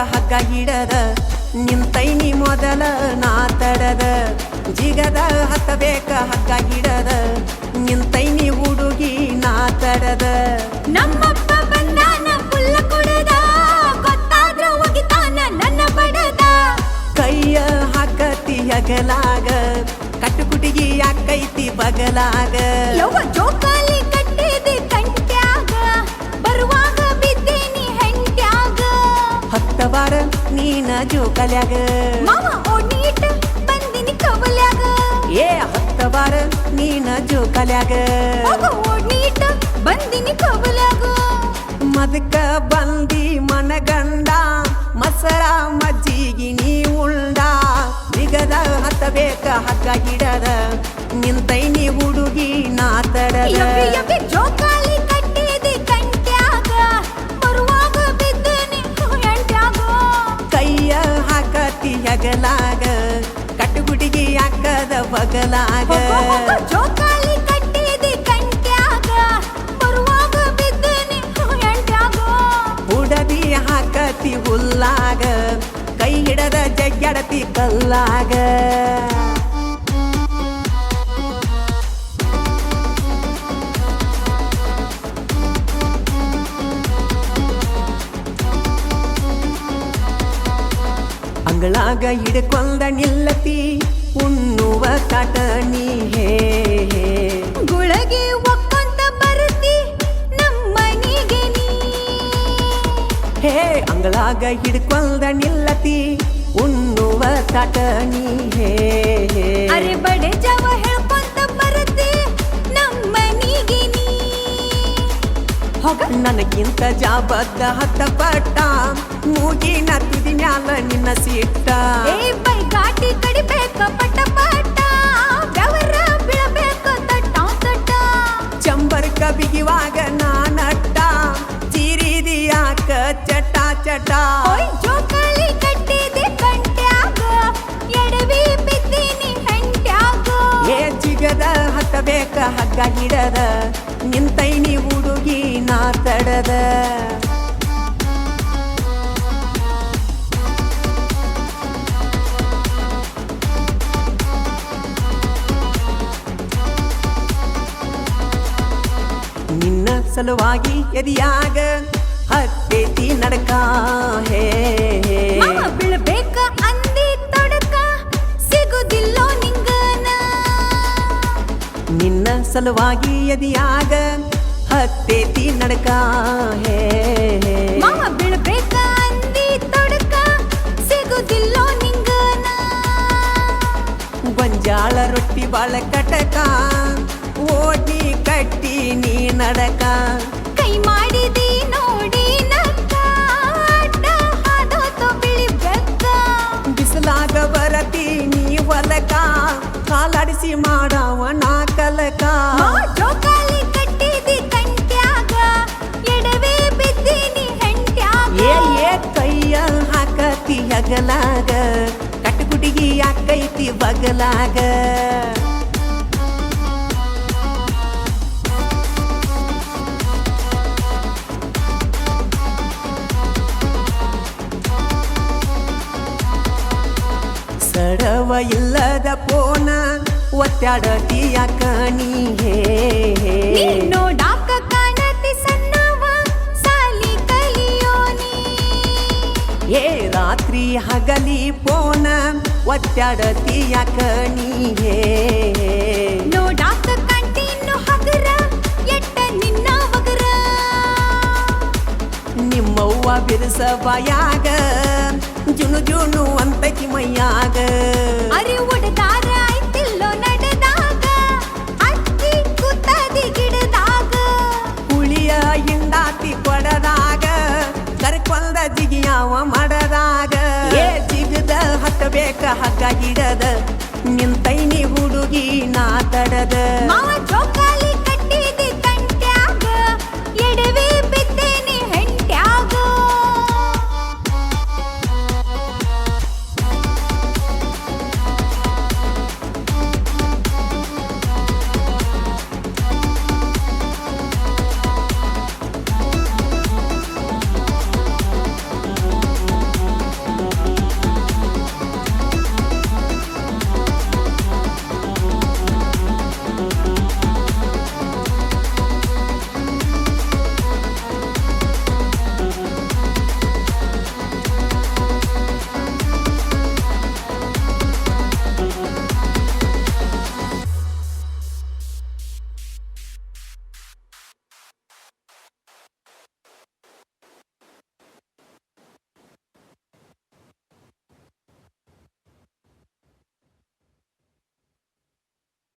ಹಿಡದ ನಿಂತೈನಿ ಮೊದಲ ನಾ ತಡದ. ಜಿಗದ ಹತ್ತಬೇಕ ಹಗ್ಗ ಹಿಡದ ನಿಂತೈನಿ ಹುಡುಗಿ ನಾ ತಡದ. ನಮ್ಮಪ್ಪ ಬಂದಾನ ಪುಲ್ಲ ಕುಡದ ಗೊತ್ತಾದ್ರ ಒಗಿತಾನ ನನ್ನ ಬಡದ. ಕೈಯ ಹಾಕತಿ ಹಗಲಾಗ ಕಟ್ಟುಕುಟಿಗಿ ಯಾಕೈತಿ ಬಗಲಾಗ. ಯವ್ವ ಜೋಕಾಲಿ ಹತ್ತವಾರ ನೀನ ಜೋಕಲ್ಯಾಗ ಮಾವ ಓಡೀಟ ಬಂದಿನಿ ಕವಲ್ಯಾಗ ಏ ಹತ್ತವಾರ ನೀನ ಜೋಕಲ್ಯಾಗ ಓಡೀಟ ಬಂದಿನಿ ಕವಲ್ಯಾಗ ಮದಕ ಬಂದಿ ಮನಗಂಡ ಮಸರ ಮಜ್ಜಿಗಿ ನೀ ಉಂಡ ಬಿಗದ ಹತ್ತಬೇಕ ಹಗ್ಗ ನಿಂತೈನಿ ಹುಡುಗಿ ನಾ ತಡದ ಯವ್ವಿ ಯವ್ವಿ ಜೋಕಾಲಿ. ಹಾಕತಿ ಹಗಲಾಗ ಕಟ್ಟುಗುಟಿಗಿ ಹಾಕದ ಬಗಲಾಗ ಹೋಗು ಹೋಗು ಜೋಕಾಲಿ ಕಟ್ಟಿದೆ ಕಂಟ್ಯಾಗ ಬರುವಾಗ ಬಿದ್ದೀನಿ ಹೆಂಟ್ಯಾಗ ಹುಡದಿ ಹಾಕತಿ ಹುಲ್ಲಾಗ ಕೈ ಹಿಡದ ಜಗ್ಗಡತಿ ಕಲ್ಲಾಗ ಅಂಗಳಾಗ ಹಿಡ್ಕೊಂಡ ನಿಲ್ಲತಿ ಉಣ್ಣುವ ಕಟ ಹೇ ಗುಳಗೆ ಒಕ್ಕಂತ ಬರುತ್ತಿ ನಮ್ಮನಿಗೆ ನೀ. ಹೇ ಅಂಗಳಾಗ ಹಿಡ್ಕೊಂಡ ನಿಲ್ಲತಿ ಉಣ್ಣುವ ಕಟ ಹೇ ಹೇ. ಅರೆ ಬಡೆ ಜವ ಹೇಳ್ಕೊಂತ ಬರುತ್ತಿ ನಮ್ಮನಿಗೆ ನೀ. ಹೊಗ ನನಗಿಂತ ಜಾಬದ್ದ ಹತ್ತ ಪಟ್ಟ ಮೂಗಿನ ಮ್ಯಾಲ ನಿನ್ನ ಸಿಟ್ಟ ಏ ಬೈ ಗಾಟಿ ಕಡಿಬೇಕ ಪಟ ಪಟ. ಬೆವರ ಬೀಳಬೇಕ ತಟ್ಟ ತಟ್ಟ. ಚಂಬರ್ಕ ಬಿಗಿವಾಗ ನಾನಟ್ಟ ಚಿರಿದಿ ಯಾಕ ಚಟ ಚಟ. ಜೋಕಾಲಿ ಕಟ್ಟಿದೆ ಕಂಟ್ಯಾಗ ಎಡವಿ ಬಿದ್ದೀನಿ ಹೆಂಟ್ಯಾಗ. ಏ ಜಿಗದ ಹತ್ತಬೇಕ ಹಗ್ಗ ಹಿಡದ. ನಿಂತೈನಿ ಹುಡುಗಿ ನಾ ತಡದ. ಸಲುವಾಗಿ ಎದಿಯಾಗ ಹತ್ತೇತಿ ನಡಕ. ಹೇ ಬೀಳ್ಬೇಕ ಅಂದಿ ತಡಕ ಸಿಗುದಿಲ್ಲೋ ನಿಂಗನ. ನಿನ್ನ ಸಲುವಾಗಿ ಎದಿಯಾಗ ಹತ್ತೇತಿ ನಡಕ. ಹೇ ಬೀಳ್ಬೇಕ ಅಂದಿ ತಡಕ ಸಿಗುದಿಲ್ಲೋ ನಿಂಗನ. ಗೊಂಜಾಳ ರೊಟ್ಟಿ ಬಾಳ ಕಟಕ. ಓಡಿ ಕಟ್ಟಿ ನೀ ನಡಕ. ಕೈ ಮಾಡಿದಿ ನೋಡಿ ಬಿಸಲಾಗ ಬರತಿ ನೀ ಒಲಕ. ಕಾಲಾಡಿಸಿ ಮಾಡವ ನಾ ಕಲಕ. ಮಾವ ಜೋಕಾಲಿ ಯಾಕೈತಿ ಕಂಟ್ಯಾಗ ಸಡವ ಇಲ್ಲದ ಪೋನ ಒತ್ತಾಡತಿ ಯಾಕ ನೀ ನೋಡಾಕ ಕಾಣತಿ ಸಣ್ಣವ ಸಾಲಿ ಕಲಿಯೋನಿ ಏ ರಾತ್ರಿ ಹಗಲಿ ಪೋನ ಒತ್ತಾಡತಿ ಯಾಕ ನೀ ಹೇ. ನೋಡಾಕ ನಿಮ್ಮವ್ವ ಬಿರುಸವಾಯಾಗ ಜುಣು ಜುನು ಜುನು ಅಂತಕಿ ಮೈಯಾಗ. ಅರೆ ಒಡದಾರ ಆಯ್ತಿಲ್ಲೋ ನಡೆದಾಗ ಅಕ್ಕಿ ಕೂತದಿ ಗಿಡದಾಗ. ಹುಳಿಯ ಕೊಡದಾಗ ಕರ್ಕೊಂದ ಜಿಗಿಯಾವ ಮಾಡದಾಗ ಏ ಜಿಗದ ಹತ್ತಬೇಕ ಹಗ್ಗ ಗಿಡದ ನಿಂತೈನಿ ಹುಡುಗಿ ನಾ ತಡದ.